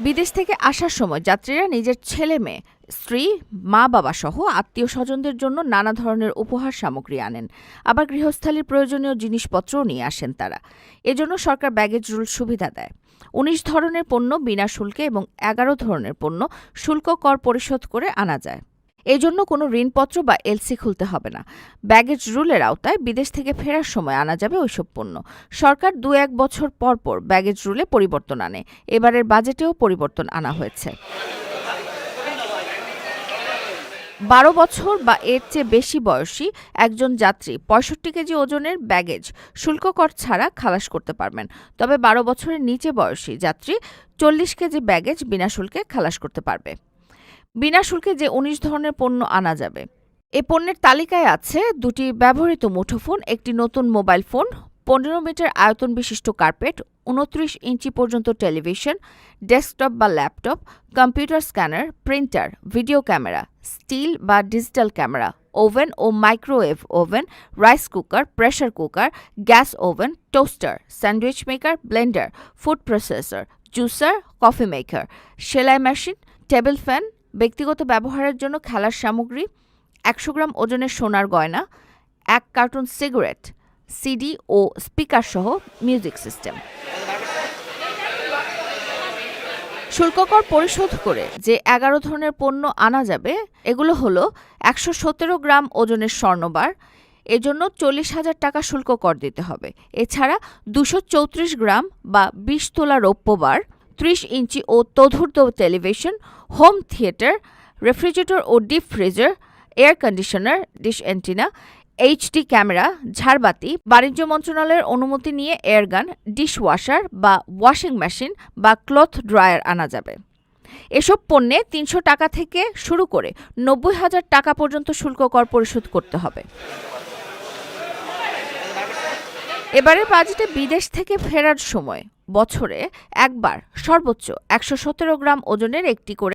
বিদেশ থেকে আসার সময় যাত্রীরা নিজের ছেলে মেয়ে, স্ত্রী, মা, বাবা সহ আত্মীয় স্বজনদের জন্য নানা ধরনের উপহার সামগ্রী আনেন। আবার গৃহস্থালির প্রয়োজনীয় জিনিসপত্রও নিয়ে আসেন তারা। এজন্য সরকার ব্যাগেজ রুল সুবিধা দেয়। উনিশ ধরনের পণ্য বিনা শুল্কে এবং এগারো ধরনের পণ্য শুল্ক কর পরিশোধ করে আনা যায়। এজন্য কোনো ঋণপত্র বা এলসি খুলতে হবে না। ব্যাগেজ রুলের আওতায় বিদেশ থেকে ফেরার সময় আনা যাবে ওইসব পণ্য। সরকার দু এক বছর পর পর ব্যাগেজ রুলে পরিবর্তন আনে। এবারের বাজেটেও পরিবর্তন আনা হয়েছে। বারো বছর বা এর চেয়ে বেশি বয়সী একজন যাত্রী পঁয়ষট্টি কেজি ওজনের ব্যাগেজ শুল্ক কর ছাড়া খালাস করতে পারবেন। তবে বারো বছরের নিচে বয়সী যাত্রী চল্লিশ কেজি ব্যাগেজ বিনা শুল্কে খালাস করতে পারবে। বিনা শুল্কে যে উনিশ ধরনের পণ্য আনা যাবে। এ পণ্যের তালিকায় আছে দুটি ব্যবহৃত মুঠোফোন, একটি নতুন মোবাইল ফোন, পনেরো মিটার আয়তন বিশিষ্ট কার্পেট, উনত্রিশ ইঞ্চি পর্যন্ত টেলিভিশন, ডেস্কটপ বা laptop, computer scanner, printer, video camera, still বা ডিজিটাল ক্যামেরা, ওভেন ও microwave oven, rice cooker pressure cooker, gas oven, toaster, sandwich maker, blender, food processor, juicer, coffee maker, সেলাই machine, table fan ব্যক্তিগত ব্যবহারের জন্য খেলার সামগ্রী, একশো গ্রাম ওজনের সোনার গয়না, এক কার্টুন সিগারেট সিডি ও স্পিকার সহ মিউজিক সিস্টেম। শুল্ককর পরিশোধ করে যে এগারো ধরনের পণ্য আনা যাবে, এগুলো হলো একশো সতেরো গ্রাম ওজনের স্বর্ণবার, এজন্য চল্লিশ হাজার টাকা শুল্ক কর দিতে হবে। এছাড়া দুশো চৌত্রিশ গ্রাম বা বিশ তোলা রৌপ্যবার ত্রিশ ইঞ্চি ও তধুর্ত টেলিভিশন হোম থিয়েটার রেফ্রিজারেটর ও deep freezer air conditioner dish antenna HD camera ঝাড়বাতি, বাণিজ্য মন্ত্রণালয়ের অনুমতি নিয়ে এয়ারগান ডিশওয়াশার বা ওয়াশিং মেশিন বা ক্লথ ড্রায়ার আনা যাবে। এসব পণ্যে তিনশো টাকা থেকে শুরু করে নব্বই হাজার টাকা পর্যন্ত শুল্ক কর পরিশোধ করতে হবে। এবারের বাজেটে বিদেশ থেকে ফেরার সময়। বছরে একবার সর্বোচ্চ একশো সতেরো গ্রাম ওজনের একটি করে